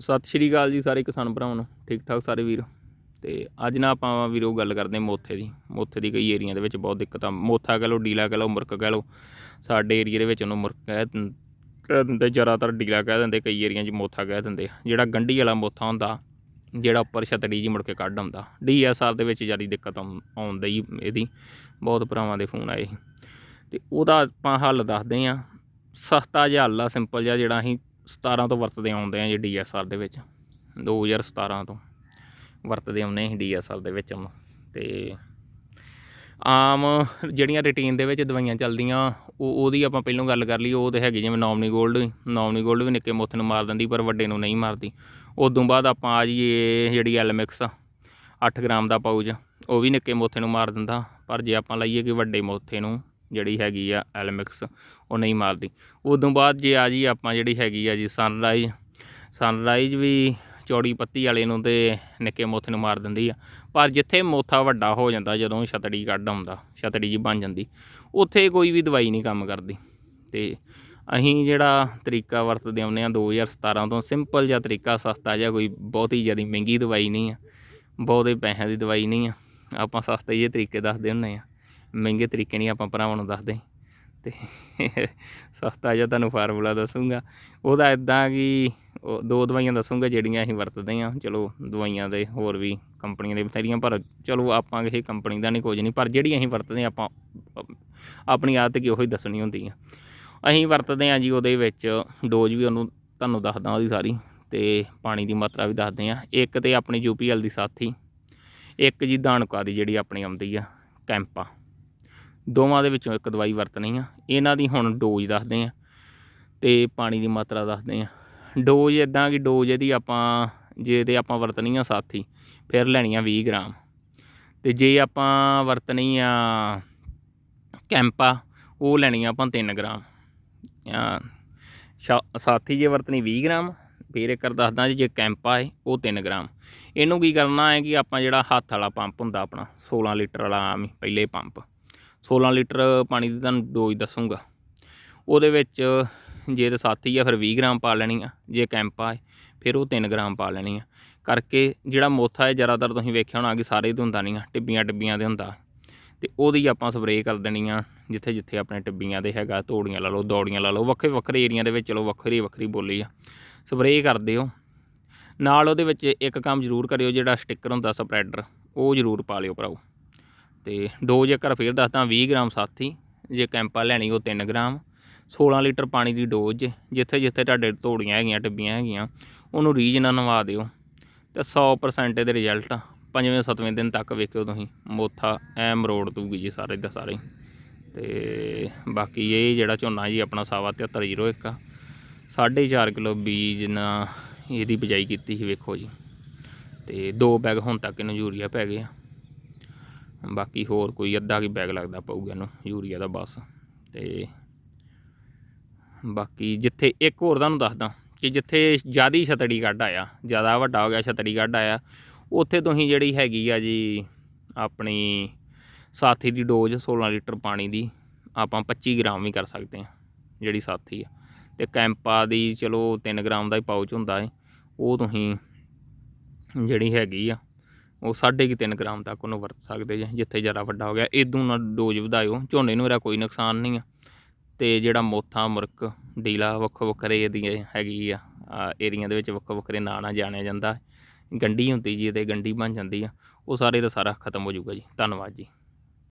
ਸਤਿ ਸ਼੍ਰੀ ਅਕਾਲ ਜੀ ਸਾਰੇ ਕਿਸਾਨ ਭਰਾਵਾਂ ਨੂੰ, ਠੀਕ ਠਾਕ ਸਾਰੇ ਵੀਰ। ਤੇ ਅੱਜ ਨਾ ਆਪਾਂ ਵੀਰੋ ਗੱਲ ਕਰਦੇ ਮੋਥੇ ਦੀ ਮੋਥੇ ਦੀ ਕਈ ਏਰੀਆ ਦੇ ਵਿੱਚ ਬਹੁਤ ਦਿੱਕਤ ਆ ਮੋਥਾ ਕਹ ਲਓ, ਡੀਲਾ ਕਹ ਲਓ ਮੁਰਕ ਕਹ ਲਓ, ਸਾਡੇ ਏਰੀਆ ਦੇ ਵਿੱਚ ਉਹਨੂੰ ਮੁਰਕ ਕਹਿ ਦਿੰ- ਕਹਿ ਦਿੰਦੇ, ਜ਼ਿਆਦਾਤਰ ਡੀਲਾ ਕਹਿ ਦਿੰਦੇ, ਕਈ ਏਰੀਆ 'ਚ ਮੋਥਾ ਕਹਿ ਦਿੰਦੇ ਜਿਹੜਾ ਗੰਢੀ ਵਾਲਾ ਮੋਥਾ ਹੁੰਦਾ, ਜਿਹੜਾ ਉੱਪਰ ਛਤੜੀ ਜੀ ਮੁੜ ਕੇ ਕੱਢ ਆਉਂਦਾ। ਡੀਐਸਆਰ ਦੇ ਵਿੱਚ ਜ਼ਿਆਦਾ ਦਿੱਕਤ ਆਉਂ- ਆਉਂਦੀ ਇਹਦੀ, ਬਹੁਤ ਭਰਾਵਾਂ ਦੇ ਫੋਨ ਆਏ ਸੀ। ਤੇ ਉਹਦਾ ਆਪਾਂ ਹੱਲ ਦੱਸਦੇ ਆ ਸਸਤਾ ਜਿਹਾ ਹੱਲ ਆ, ਸਿੰਪਲ ਜਿਹਾ ਜਿਹੜਾ ਅਸੀਂ 17 ਤੋਂ ਵਰਤਦੇ ਆਉਂਦੇ ਆ ਜੀ ਡੀਐਸਆਰ ਦੇ ਵਿੱਚ। 2017 ਤੋਂ ਵਰਤਦੇ ਆਉਂਦੇ ਹਾਂ ਡੀਐਸਆਰ ਦੇ ਵਿੱਚ ਹੁਣ। ਤੇ ਆਮ ਜਿਹੜੀਆਂ ਰੂਟੀਨ ਦੇ ਵਿੱਚ ਦਵਾਈਆਂ ਚੱਲਦੀਆਂ, ਉਹ ਉਹਦੀ ਆਪਾਂ ਪਹਿਲਾਂ ਗੱਲ ਕਰ ਲਈ ਉਹ ਤੇ ਹੈਗੀ ਜਿਵੇਂ ਨੋਮਨੀ ਗੋਲਡ ਨੋਮਨੀ ਗੋਲਡ ਵੀ ਨਿੱਕੇ ਮੋਥੇ ਨੂੰ ਮਾਰ ਦਿੰਦੀ, ਪਰ ਵੱਡੇ ਨੂੰ ਨਹੀਂ ਮਾਰਦੀ। ਉਦੋਂ ਬਾਅਦ ਆਪਾਂ ਆ ਜਾਈਏ ਜਿਹੜੀ ਐਲਮਿਕਸ 8 ਗ੍ਰਾਮ ਦਾ ਪਾਊਚ, ਉਹ ਵੀ ਨਿੱਕੇ ਮੋਥੇ ਨੂੰ ਮਾਰ ਦਿੰਦਾ। ਪਰ ਜੇ ਆਪਾਂ ਲਈਏ ਕਿ ਵੱਡੇ ਮੋਥੇ ਨੂੰ ਜਿਹੜੀ ਹੈਗੀ ਆ ਐਲਮਿਕਸ, ਉਹ ਨਹੀਂ ਮਾਰਦੀ। ਉਦੋਂ ਬਾਅਦ ਜੇ ਆ ਜੀ ਆਪਾਂ ਜਿਹੜੀ ਹੈਗੀ ਆ ਜੀ ਸਨਰਾਈਜ਼ ਸਨਰਾਈਜ਼ ਵੀ ਚੌੜੀ ਪੱਤੀ ਵਾਲੇ ਨੂੰ ਤੇ ਨਿੱਕੇ ਮੋਥੇ ਨੂੰ ਮਾਰ ਦਿੰਦੀ ਆ। ਪਰ ਜਿੱਥੇ ਮੋਥਾ ਵੱਡਾ ਹੋ ਜਾਂਦਾ, ਜਦੋਂ ਛਤੜੀ ਕੱਢ ਆਉਂਦਾ ਛਤੜੀ ਜੀ ਬਣ ਜਾਂਦੀ, ਉੱਥੇ ਕੋਈ ਵੀ ਦਵਾਈ ਨਹੀਂ ਕੰਮ ਕਰਦੀ। ਤੇ ਅਸੀਂ ਜਿਹੜਾ ਤਰੀਕਾ ਵਰਤਦੇ ਆਉਂਦੇ ਆ 2017 ਤੋਂ ਸਿੰਪਲ ਜਿਹਾ ਤਰੀਕਾ, ਸਸਤਾ ਜਿਹਾ, ਕੋਈ ਬਹੁਤੀ ਜ਼ਿਆਦਾ ਮਹਿੰਗੀ ਦਵਾਈ ਨਹੀਂ ਆ, ਬਹੁਤੇ ਪੈਸਿਆਂ ਦੀ ਦਵਾਈ ਨਹੀਂ ਆ। ਆਪਾਂ ਸਸਤੇ ਜਿਹੇ ਤਰੀਕੇ ਦੱਸਦੇ ਹੁੰਦੇ ਆ। ਮਹਿੰਗੇ ਤਰੀਕੇ ਨਹੀਂ ਆਪਾਂ ਭਰਾਵਾਂ ਨੂੰ ਦੱਸਦੇ। ਤੇ ਸਸਤਾ ਜਿਹਾ ਤੁਹਾਨੂੰ ਫਾਰਮੂਲਾ ਦੱਸੂਗਾ। ਉਹਦਾ ਇਦਾਂ ਕਿ ਉਹ ਦੋ ਦਵਾਈਆਂ ਦੱਸੂਗਾ ਜਿਹੜੀਆਂ ਅਸੀਂ ਵਰਤਦੇ ਹਾਂ। ਚਲੋ, ਦਵਾਈਆਂ ਦੇ ਹੋਰ ਵੀ ਕੰਪਨੀਆਂ ਦੇ ਬਥੇਰੀਆਂ, ਪਰ ਚਲੋ ਆਪਾਂ ਕਿਸੇ ਕੰਪਨੀ ਦਾ ਨਹੀਂ ਕੁਝ ਨਹੀਂ। ਪਰ ਜਿਹੜੀ ਅਸੀਂ ਵਰਤਦੇ ਹਾਂ, ਆਪਾਂ ਅ- ਆਪਣੀ ਆਦਤ ਕੀ ਉਹੀ ਦੱਸਣੀ ਹੁੰਦੀ ਆ। ਅਸੀਂ ਵਰਤਦੇ ਹਾਂ ਜੀ ਉਹਦੇ ਵਿੱਚ ਡੋਜ਼ ਵੀ ਉਹਨੂੰ ਤੁਹਾਨੂੰ ਦੱਸਦਾ ਉਹਦੀ ਸਾਰੀ। ਤੇ ਪਾਣੀ ਦੀ ਮਾਤਰਾ ਵੀ ਦੱਸਦੇ ਹਾਂ। ਇੱਕ ਤੇ ਆਪਣੀ ਯੂਪੀਐਲ ਦੀ ਸਾਥੀ। ਇੱਕ ਜੀ ਦਾਣਕਾ ਦੀ ਜਿਹੜੀ ਆਪਣੀ ਆਉਂਦੀ ਆ, ਕੈਂਪਾ। ਦੋਵਾਂ ਦੇ ਵਿੱਚੋਂ ਇੱਕ ਦਵਾਈ ਵਰਤਣੀ ਆ। ਇਹਨਾਂ ਦੀ ਹੁਣ ਡੋਜ਼ ਦੱਸਦੇ ਆ ਤੇ ਪਾਣੀ ਦੀ ਮਾਤਰਾ ਦੱਸਦੇ ਆ। ਡੋਜ਼ ਇਦਾਂ ਕਿ ਡੋਜ਼ ਇਹਦੀ ਆਪਾਂ, ਜੇ ਤੇ ਆਪਾਂ ਵਰਤਣੀ ਆ ਸਾਥੀ, ਫਿਰ ਲੈਣੀ ਆ 20 ਗ੍ਰਾਮ। ਤੇ ਜੇ ਆਪਾਂ ਵਰਤਣੀ ਆ ਕੈਂਪਾ, ਉਹ ਲੈਣੀ ਆ ਆਪਾਂ 3 ਗ੍ਰਾਮ। ਸਾਥੀ ਜੇ ਵਰਤਣੀ 20 ਗ੍ਰਾਮ, ਫਿਰ ਇੱਕ ਵਾਰ ਦੱਸਦਾ ਜੀ, ਜੇ ਕੈਂਪਾ ਹੈ ਉਹ 3 ਗ੍ਰਾਮ। ਇਹਨੂੰ ਕੀ ਕਰਨਾ ਹੈ ਕਿ ਆਪਾਂ ਜਿਹੜਾ ਹੱਥ ਵਾਲਾ ਪੰਪ ਹੁੰਦਾ ਆਪਣਾ 16 ਲੀਟਰ ਵਾਲਾ ਆਮ ਪਹਿਲੇ ਪੰਪ। 16 ਲੀਟਰ ਪਾਣੀ ਦੀ ਤੁਹਾਨੂੰ ਡੋਜ਼ ਦੱਸੂਗਾ। ਉਹਦੇ ਵਿੱਚ ਜੇ ਤੇ ਸਾਥੀ ਆ, ਫਿਰ 20 ਗ੍ਰਾਮ ਪਾ ਲੈਣੀ ਆ। ਜੇ ਕੈਂਪਾ ਹੈ ਫਿਰ ਉਹ 3 ਗ੍ਰਾਮ ਪਾ ਲੈਣੀ ਆ। ਕਰਕੇ ਜਿਹੜਾ ਮੋਥਾ ਹੈ, ਜ਼ਿਆਦਾਤਰ ਤੁਸੀਂ ਵੇਖਿਆ ਹੋਣਾ ਕਿ ਸਾਰੇ ਦੇ ਹੁੰਦਾ ਨਹੀਂ ਆ, ਟਿੱਬੀਆਂ ਟਿੱਬੀਆਂ ਦੇ ਹੁੰਦਾ। ਤੇ ਉਹਦੀ ਆਪਾਂ ਸਪਰੇਅ ਕਰ ਦੇਣੀ ਆ, ਜਿੱਥੇ ਜਿੱਥੇ ਆਪਣੇ ਟਿੱਬੀਆਂ ਦੇ ਹੈਗਾ, ਤੋੜੀਆਂ ਲਾ ਲਓ, ਦੌੜੀਆਂ ਲਾ ਲਓ, ਵੱਖਰੇ ਵੱਖਰੇ ਏਰੀਆ ਦੇ ਵਿੱਚ ਚਲੋ, ਵੱਖਰੀ ਵੱਖਰੀ ਬੋਲੀ ਆ। ਸਪਰੇਅ ਕਰ ਦਿਓ। ਨਾਲ ਉਹਦੇ ਵਿੱਚ ਇੱਕ ਕੰਮ ਜ਼ਰੂਰ ਕਰਿਓ, ਜਿਹੜਾ ਸਟicker ਹੁੰਦਾ, ਸਪਰੈਡਰ, ਉਹ ਜ਼ਰੂਰ ਪਾ ਲਿਓ ਭਰਾਓ। ਤੇ ਡੋਜ਼ ਇੱਕ ਵਾਰ ਫੇਰ ਦੱਸਦਾ 20 ਗ੍ਰਾਮ ਸਾਥੀ, ਜੇ ਕੈਂਪਾ ਲੈਣੀ ਉਹ 3 ਗ੍ਰਾਮ 16 ਲੀਟਰ ਪਾਣੀ ਦੀ ਡੋਜ਼, ਜਿੱਥੇ ਜਿੱਥੇ ਤੁਹਾਡੇ ਤੋੜੀਆਂ ਹੈਗੀਆਂ, ਟਿੱਬੀਆਂ ਹੈਗੀਆਂ, ਉਹਨੂੰ ਰੀਜ ਨਾਲ ਨਵਾ ਦਿਓ ਤੇ 100% ਦੇ ਰਿਜ਼ਲਟ ਪੰਜਵੇਂ, ਸੱਤਵੇਂ ਦਿਨ ਤੱਕ ਵੇਖਿਓ ਤੁਸੀਂ, ਮੋਥਾ ਐ ਮਰੋੜ ਦੂਗੀ ਜੀ ਸਾਰੇ ਦਾ ਸਾਰੇ। ਤੇ ਬਾਕੀ ਇਹ ਜਿਹੜਾ ਝੋਨਾ ਜੀ ਆਪਣਾ ਸਾਵਾ 7301 ਆ 4.5 ਕਿਲੋ ਬੀਜ ਨਾ ਇਹਦੀ ਬਿਜਾਈ ਕੀਤੀ ਸੀ, ਵੇਖੋ ਜੀ। ਤੇ ਦੋ ਬੈਗ ਹੁਣ ਤੱਕ ਇਹਨੂੰ ਯੂਰੀਆ ਪੈ ਗਏ ਆ। ਬਾਕੀ ਹੋਰ ਕੋਈ ਅੱਧਾ ਕੀ ਬੈਗ ਲੱਗਦਾ ਪਊਗਾ ਇਹਨੂੰ, ਯੂਰੀਆ ਦਾ ਬਸ। ਤੇ ਬਾਕੀ ਜਿੱਥੇ ਇੱਕ ਹੋਰ ਤੁਹਾਨੂੰ ਦੱਸਦਾ ਕਿ ਜਿੱਥੇ ਜਿਆਦੀ ਛਤੜੀ ਕੱਢ ਆਇਆ, ਜ਼ਿਆਦਾ ਵੱਡਾ ਹੋ ਗਿਆ ਛਤੜੀ ਕੱਢ ਆਇਆ, ਉੱਥੇ ਤੁਸੀਂ ਜਿਹੜੀ ਹੈਗੀ ਆ ਜੀ ਆਪਣੀ ਸਾਥੀ ਦੀ ਡੋਜ਼ 16 ਲੀਟਰ ਪਾਣੀ ਦੀ ਆਪਾਂ 25 ਗ੍ਰਾਮ ਵੀ ਕਰ ਸਕਦੇ ਹਾਂ, ਜਿਹੜੀ ਸਾਥੀ ਆ। ਤੇ ਕੈਂਪਾ ਦੀ ਚਲੋ 3 ਗ੍ਰਾਮ ਦਾ ਹੀ ਪਾਊਚ ਹੁੰਦਾ ਹੈ ਉਹ ਤੁਸੀਂ ਜਿਹੜੀ ਹੈਗੀ ਆ ਉਹ ਸਾਢੇ ਕੁ ਤਿੰਨ ਗ੍ਰਾਮ ਤੱਕ ਉਹਨੂੰ ਵਰਤ ਸਕਦੇ ਜੇ, ਜਿੱਥੇ ਜ਼ਿਆਦਾ ਵੱਡਾ ਹੋ ਗਿਆ। ਇਦੋਂ ਨਾ ਡੋਜ਼ ਵਧਾਇਓ, ਝੋਨੇ ਨੂੰ ਇਹਦਾ ਕੋਈ ਨੁਕਸਾਨ ਨਹੀਂ ਆ। ਤੇ ਜਿਹੜਾ ਮੋਥਾ, ਮੁਰਕ, ਡੀਲਾ ਵੱਖੋ ਵੱਖਰੇ ਇਹਦੀ ਹੈਗੀ ਆ ਏਰੀਆ ਦੇ ਵਿੱਚ ਵੱਖੋ ਵੱਖਰੇ ਨਾਂ ਨਾਲ ਜਾਣਿਆ ਜਾਂਦਾ। ਗੰਢੀ ਹੁੰਦੀ ਜੀ ਤੇ ਗੰਡੀ ਬਣ ਜਾਂਦੀ ਆ। ਉਹ ਸਾਰੇ ਦਾ ਸਾਰਾ ਖਤਮ ਹੋ ਜਾਊਗਾ ਜੀ। ਧੰਨਵਾਦ ਜੀ।